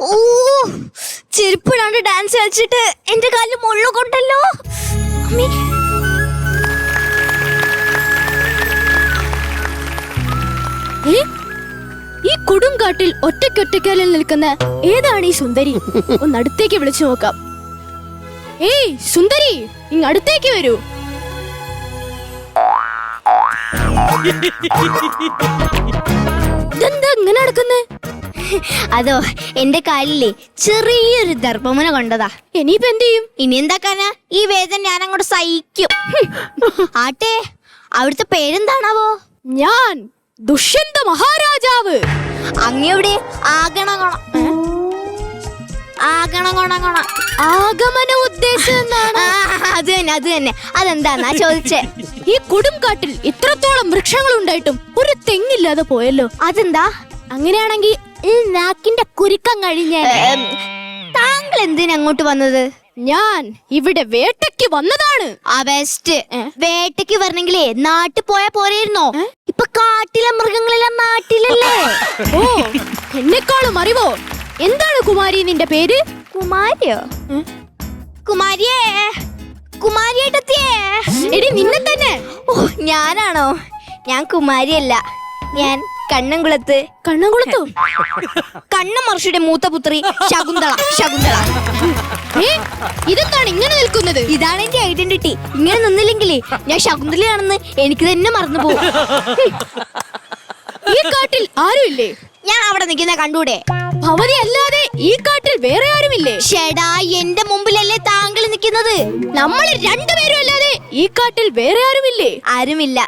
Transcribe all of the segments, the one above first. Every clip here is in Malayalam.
ഓ ചെരുപ്പിടാണ്ട് ഡാൻസ് കളിച്ചിട്ട് എന്റെ കാലിൽ മുള്ള കൊണ്ടല്ലോ അമ്മേ. ഏ? ഈ കൊടുങ്കാട്ടിൽ ഒറ്റയ്ക്കൊറ്റയ്ക്കാലിൽ നിൽക്കുന്ന ഏതാണ് ഈ സുന്ദരി? ഒന്ന് അടുത്തേക്ക് വിളിച്ചു നോക്കാം. ഏയ് സുന്ദരി ഇങ് അടുത്തേക്ക് വരൂ. ഇതെന്താ ഇങ്ങനെ നടക്കുന്നേ? അതോ എന്റെ കാലിലെ ചെറിയൊരു ദർഭമുന കൊണ്ടതാ? ഇനിയിപ്പോ എന്ത് ചെയ്യും? ഇനി എന്താക്കാനാ ഈ വേദന ഞാൻ അങ്ങോട്ട് സഹിക്കും. ആട്ടെ അവിടുത്തെ പേരെന്താണാവോ? ഞാൻ ദുഷ്യന്ത മഹാരാജാവ്. അങ്ങയുടെ ആഗണഗണം ആഗണഗുണഗുണ ആഗമന ഉദ്ദേശം എന്താണ്? അത് തന്നെ അത് തന്നെ. അതെന്താന്നാ ചോദിച്ചേ? ഈ കൊടുംകാട്ടിൽ ഇത്രത്തോളം വൃക്ഷങ്ങൾ ഉണ്ടായിട്ടും ഒരു തെങ്ങില്ലാതെ പോയല്ലോ. അതെന്താ? അങ്ങനെയാണെങ്കിൽ ഈ നാക്കിന്റെ കുരുക്കം കഴിഞ്ഞ താങ്കൾ എന്തിനാ അങ്ങോട്ട് വന്നത്? ഞാൻ ഇവിടെ വേട്ടയ്ക്ക് വന്നതാണ്. ആ ബെസ്റ്റ് വേട്ടയ്ക്ക് വരണെങ്കിലേ നാട്ടിൽ പോയാ പോരായിരുന്നോ? ഇപ്പൊ കാട്ടിലെ മൃഗങ്ങളെല്ലാം നാട്ടിലല്ലേ? ഓ എന്നെക്കാളും അറിവോ? എന്താണ് കുമാരി നിന്റെ പേര്? കുമാരിയോ? കുമാരിയേ കുമാരിയേട്ടത്തിയേ. എടി നിന്നെ തന്നെ. ഓ ഞാനാണോ? ഞാൻ കുമാരിയല്ല. ഞാൻ കണ്ണംകുളത്ത്. കണ്ണംകുളത്തു? കണ്ണമർഷിയുടെ മൂത്ത പുത്രി ശകുന്തള ശകുന്തള. ഏ? ഇതെന്താണ് ഇങ്ങനെ നിൽക്കുന്നത്? ഇതാണ് എന്റെ ഐഡന്റിറ്റി ഇങ്ങനെ നിന്നില്ലെങ്കിലേ ഞാൻ ശകുന്തളയാണെന്ന് എനിക്ക് തന്നെ മറന്നു പോകും. ഈ കാട്ടിൽ ആരുമില്ലേ ഞാൻ അവിടെ നിൽക്കുന്ന കണ്ടൂടെ? ഭവതി അല്ലാതെ ഈ കാട്ടിൽ വേറെ ആരുമില്ലേ? ഷെടാ എന്റെ മുമ്പിലല്ലേ താങ്കൾ നിൽക്കുന്നത്. നമ്മൾ രണ്ടുപേരും അല്ലാതെ ഈ കാട്ടിൽ വേറെ ആരുമില്ലേ? ആരുമില്ല.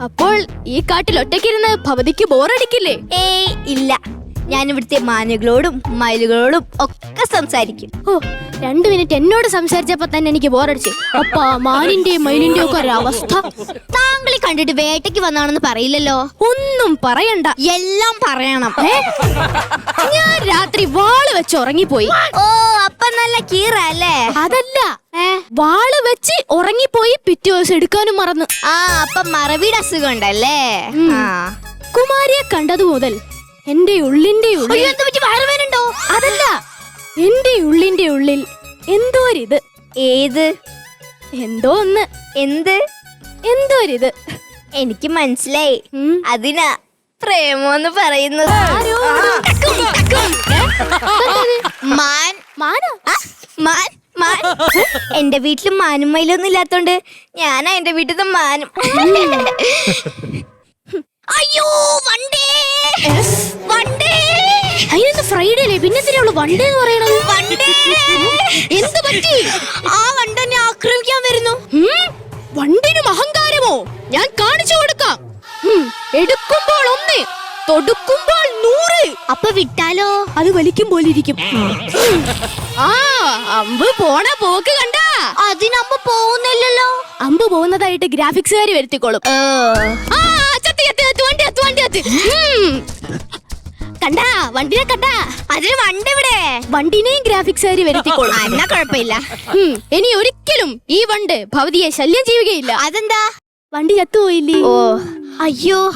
അപ്പോൾ ഈ കാട്ടിൽ ഒറ്റയ്ക്കിരുന്ന് ഭവതിക്ക് ബോറടിക്കില്ലേ ഏയ് ഇല്ല. ഞാൻ ഇവിടുത്തെ മാനുകളോടും മയിലുകളോടും ഒക്കെ സംസാരിക്കും. ഓ രണ്ടു മിനിറ്റ് എന്നോട് സംസാരിച്ചപ്പോ തന്നെ എനിക്ക് ബോറടിച്ചു. അപ്പാ മാനിന്റെയും മയിലിന്റെയും ഒക്കെ ഒരു അവസ്ഥ. താങ്കളെ കണ്ടിട്ട് വേട്ടയ്ക്ക് വന്നാണെന്ന് പറയില്ലല്ലോ? ഒന്നും പറയണ്ട. എല്ലാം പറയണം. ഞാൻ രാത്രി വാൾ വെച്ച് ഉറങ്ങിപ്പോയി. ഓ അപ്പൊ നല്ല കീറ അല്ലേ? അതല്ല. വാൾ വെച്ച് ഉറങ്ങിപ്പോയി പിറ്റേ ദിവസം എടുക്കാനും മറന്നു. ആ അപ്പൊ മറവിയുടെ അസുഖം ഉണ്ടല്ലേ. കുമാരിയെ കണ്ടതു മുതൽ എന്റെ ഉള്ളിന്റെ ഉള്ളിൽ വയറുവേനുണ്ടോ അതല്ല. എന്റെ ഉള്ളിന്റെ ഉള്ളിൽ എന്തോ ഒരിത് ഏത്? എന്തോ ഒന്ന്. എന്ത്? എന്തോ ഒരിത് എനിക്ക് മനസ്സിലായി. അതിനാ പ്രേമോന്ന് പറയുന്നത്. മാൻ. മാനോ? മാൻ മാൻ. എന്റെ വീട്ടിലും മാനും മയിലൊന്നും ഇല്ലാത്തോണ്ട് ഞാനാ എന്റെ വീട്ടിൽ നിന്ന് മാനും അയ്യോ വണ്ടേ. വണ്ടേ. അതിനെന്ത് ഫ്രൈഡേ അല്ലേ പിന്നെ എന്തിനാ വണ്ടേ എന്ന് പറയണത്? വണ്ടേ. എന്ത് പറ്റി? ആ വണ്ടെന്നെ ആക്രമിക്കാൻ വരുന്നു? വണ്ടിനും അഹങ്കാരമോ? ഞാൻ കാണിച്ചു കൊടുക്കാം. എടുക്കുമ്പോൾ ഒന്ന് തൊടുക്കുമ്പോൾ നൂറ്. അപ്പൊ വിട്ടാലോ? അത് വലിക്കും പോലിരിക്കും ആ. അമ്പ് പോണ പോക്ക് കണ്ട. അതിനമ്മ പോകുന്നില്ലല്ലോ. അമ്പ് പോകുന്നതായിട്ട് ഗ്രാഫിക്സുകാർ വരുത്തിക്കോളും. ആ. ഉം. കണ്ടാ വണ്ടിനെ കണ്ടാ. അതിന് വണ്ടി ഇവിടെ. വണ്ടിനെയും ഗ്രാഫിക്സ് വരുത്തിക്കോളും വരുത്തിക്കോളൂ. എന്നാ കുഴപ്പമില്ല. ഇനി ഒരിക്കലും ഈ വണ്ട് ഭവതിയെ ശല്യം ചെയ്യുകയില്ല. അതെന്താ? വണ്ടി ചത്തുപോയില്ലേ? ഓ. അയ്യോ.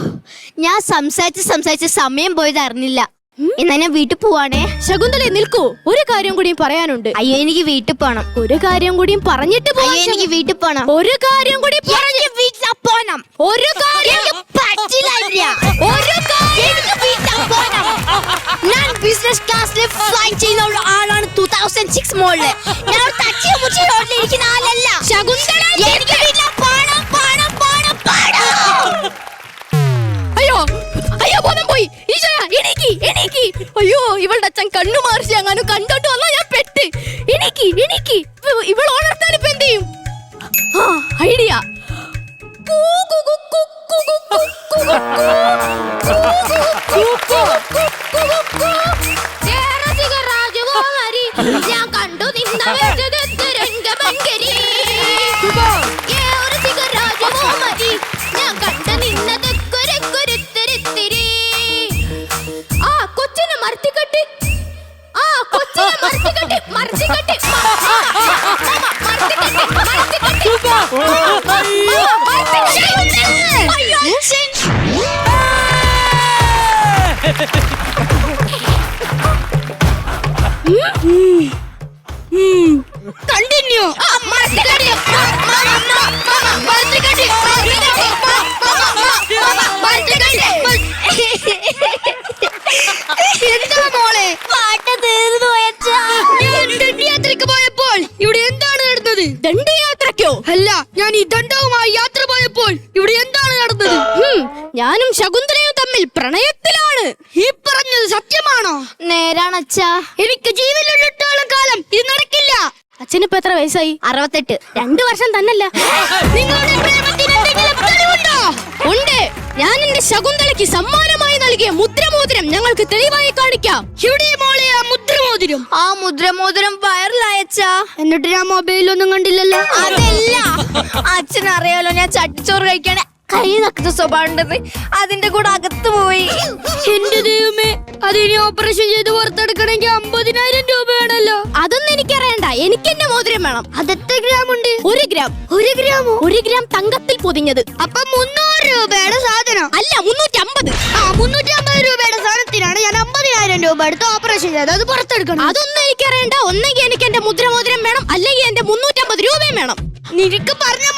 ഞാൻ സംസാരിച്ച് സംസാരിച്ച് സമയം പോയത് അറിഞ്ഞില്ല. എന്നാ ഞാൻ വീട്ടിൽ പോവാണേ? ശകുന്തളെ നിൽക്കൂ. ഒരു കാര്യം കൂടിയും പറയാനുണ്ട്. അയ്യോ എനിക്ക് വീട്ടിൽ പോണം. ഒരു കാര്യം കൂടിയും പറഞ്ഞിട്ട് അയ്യോ എനിക്ക് വീട്ടിൽ പോണം. ഒരു കാര്യം കൂടി പറഞ്ഞു വീട്ടിൽ പോണം. ഒരു കാര്യം പറ്റില്ല ഒരു കാര്യം വീട്ടിൽ പോണം. ഞാൻ ബിസിനസ് ക്ലാസ്സിൽ ഫ്ലൈ ചെയ്യുന്ന ആളാണ് ടൂ തൗസൻഡ് സിക്സ് മോളിൽ ഞാൻ ഒരു തച്ചി മുച്ചി അയ്യോ ഇവളുടെ അച്ഛൻ കണ്ണു മാറിച്ച് എങ്ങാനും കണ്ടോണ്ട് വന്നാ ഞാൻ പെട്ട് എനിക്ക് എനിക്ക് ഇവൾ ഓണർത്താൻ ഇപ്പൊ എന്ത് ചെയ്യും ആ ഐഡിയ കൂ, കണ്ടിന്യൂ എന്താ മോളെ? പാട്ട് ഞാൻ ഈ ദണ്ഡവുമായി യാത്ര പോയപ്പോൾ ഇവിടെ എന്താണ് നടന്നത്? ഞാനും ശകുന്തലയും തമ്മിൽ പ്രണയത്തിലാണ്. ഈ പറഞ്ഞത് സത്യമാണോ? നേരാണ് അച്ഛാ. എനിക്ക് ജീവനിലുള്ളിടത്തോളം കാലം ഇത് നടക്കില്ല. അച്ഛനിപ്പോ എത്ര വയസ്സായി? അറുപത്തെട്ട്. രണ്ടു വർഷം തന്നല്ല. നിങ്ങളുടെ പ്രേമത്തിന് എന്തെങ്കിലും തെളിവുണ്ടോ? ഉണ്ട്. ഞാൻ എന്റെ ശകുന്തളയ്ക്ക് സമ്മാനമായി നൽകിയ മുദ്രമോതിരം ഞങ്ങൾക്ക് തെളിവായി കാണിക്കാം. ഇവിടെ മോളെ ആ മുദ്രമോതിരം? ആ മുദ്രമോതിരം വൈറലായച്ചാ എന്നിട്ട് ഞാൻ മൊബൈലൊന്നും കണ്ടില്ലല്ലോ. അതല്ല. അച്ഛൻ അറിയാലോ ഞാൻ ചട്ടിച്ചോറ് കഴിക്കാണ്. കൈ നക്കുന്ന സ്വഭാവണ്ടെന്ന് അതിന്റെ കൂടെ അകത്ത് പോയി. എന്റെ ദൈവമേ അതിനി ഓപ്പറേഷൻ ചെയ്ത് പുറത്തെടുക്കണമെങ്കിൽ അമ്പതിനായിരം രൂപ വേണല്ലോ അതൊന്നും എനിക്കറിയണ്ട. എനിക്ക് എന്റെ മോതിരം വേണം. അതെത്ര ഗ്രാം ഉണ്ട്? ഒരു ഗ്രാം. ഒരു ഗ്രാം ഒരു ഗ്രാം തങ്കത്തിൽ പൊതിഞ്ഞത്. അപ്പൊ മുന്നൂറ് രൂപയുടെ സാധനം. അല്ല മുന്നൂറ്റി അമ്പത് ആ മുന്നൂറ്റി അമ്പത് രൂപയുടെ സാധനത്തിനാണ് ഞാൻ അമ്പതിനായിരം രൂപ എടുത്ത് ഓപ്പറേഷൻ ചെയ്തത്. അത് പുറത്തെടുക്കണം. അതൊന്നും എനിക്കറിയണ്ട. ഒന്നെങ്കിൽ എനിക്ക് എന്റെ മുദ്രമോതിരം വേണം. അല്ലെങ്കിൽ എന്റെ മുന്നൂറ്റമ്പത് രൂപയും വേണം. നിനക്ക് പറഞ്ഞാൽ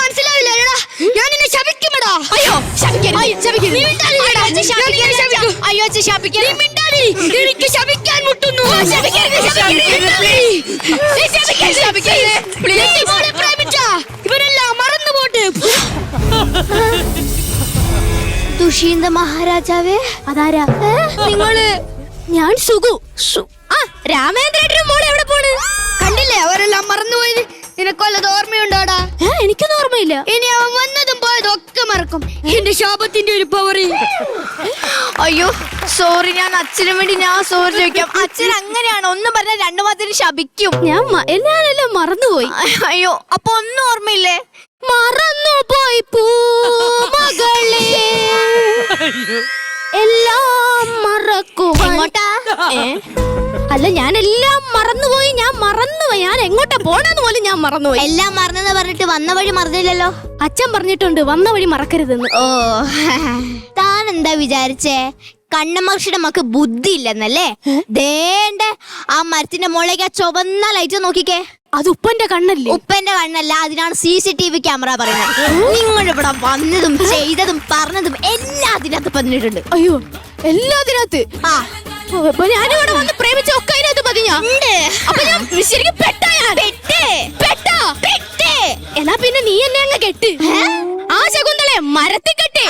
മനസ്സിലാവില്ല ഞാൻ നിന്നെ ശപിക്കുമെടാ. അയ്യോ ശപിക്കരുത്. നീ മിണ്ടാതിരിയെടാ. ഞാൻ നിന്നെ ശപിക്കും. അയ്യോ അച്ഛൻ ശാപിക്കരുത്. നീ മിണ്ടാതിരി. എനിക്ക് ശപിക്കാൻ മുട്ടുന്നു. ശപിക്കരുത്, ശപിക്കരുത്. നീ ശപിക്കരുത്. എന്റെ മോളെ പ്രേമിച്ച. ഇവരെല്ലാം മറന്നു പോട്ട്. മഹാരാജാവേ അതാരാ? നിങ്ങൾ? ഞാൻ സുഗു. ആ രാമേന്ദ്രേട്ടനും മോളെ എവിടെ പോണ്? കണ്ടില്ലേ അവരെല്ലാം മറന്നുപോയത് നിനക്കൊല്ലത് ഓർമ്മയുണ്ടോടാ? എനിക്കൊന്നും ഓർമ്മയില്ല ഇനി അവൻ വന്നതും പോയതും ഒക്കെ മറക്കും. എന്റെ ശാപത്തിന്റെ ഒരു പവർ അയ്യോ സോറി ഞാൻ അച്ഛനു വേണ്ടി ഞാൻ സോറി ചോദിക്കാം. അച്ഛൻ അങ്ങനെയാണ്. ഒന്നും പറഞ്ഞാൽ രണ്ടു മാത്രം ശപിക്കും. ഞാൻ എല്ലാരെല്ലാം മറന്നുപോയി. അയ്യോ അപ്പൊ ഒന്നും ഓർമ്മയില്ലേ? മറന്നുപോയി പൂമകളെ എല്ലാം ഏ? അല്ല ഞാൻ എല്ലാം മറന്നുപോയി. ഞാൻ മറന്നുപോയി ഞാൻ എങ്ങോട്ടാ പോണെന്ന് പോലും ഞാൻ മറന്നുപോയി. എല്ലാം മറന്നെന്ന് പറഞ്ഞിട്ട് വന്ന വഴി മറന്നില്ലല്ലോ? അച്ഛൻ പറഞ്ഞിട്ടുണ്ട് വന്ന വഴി മറക്കരുതെന്ന്. ഓ താൻ എന്താ വിചാരിച്ചേ? കണ്ണമ്മക്ഷിയുടെ മക്ക് ബുദ്ധി ഇല്ലെന്നല്ലേ ദേണ്ട ആ മരത്തിന്റെ മുകളിലേക്ക് ആ ചുവന്ന ലൈറ്റ് നോക്കിക്കേ. അത് ഉപ്പന്റെ കണ്ണല്ലേ? ഉപ്പന്റെ കണ്ണല്ല അതിനാണ് C C T V camera പറയുന്നത്. നിങ്ങൾ ഇവിടെ വന്നതും ചെയ്തതും പറഞ്ഞതും എല്ലാം അതിനകത്ത് പതിഞ്ഞിട്ടുണ്ട് അയ്യോ എല്ലാത്തിനകത്ത്. ആ. അപ്പൊ ഞാനിവിടെ വന്ന് പ്രേമിച്ച ഒക്കെ അതിനകത്ത് പതിഞ്ഞ അപ്പൊ ഞാൻ ശരിക്കും പെട്ടാ ഞാൻ. പെട്ട്. എന്നാ പിന്നെ നീ എന്നെ അങ്ങ് കെട്ട്. ആ ശകുന്തളെ മരത്തിൽ കെട്ട്.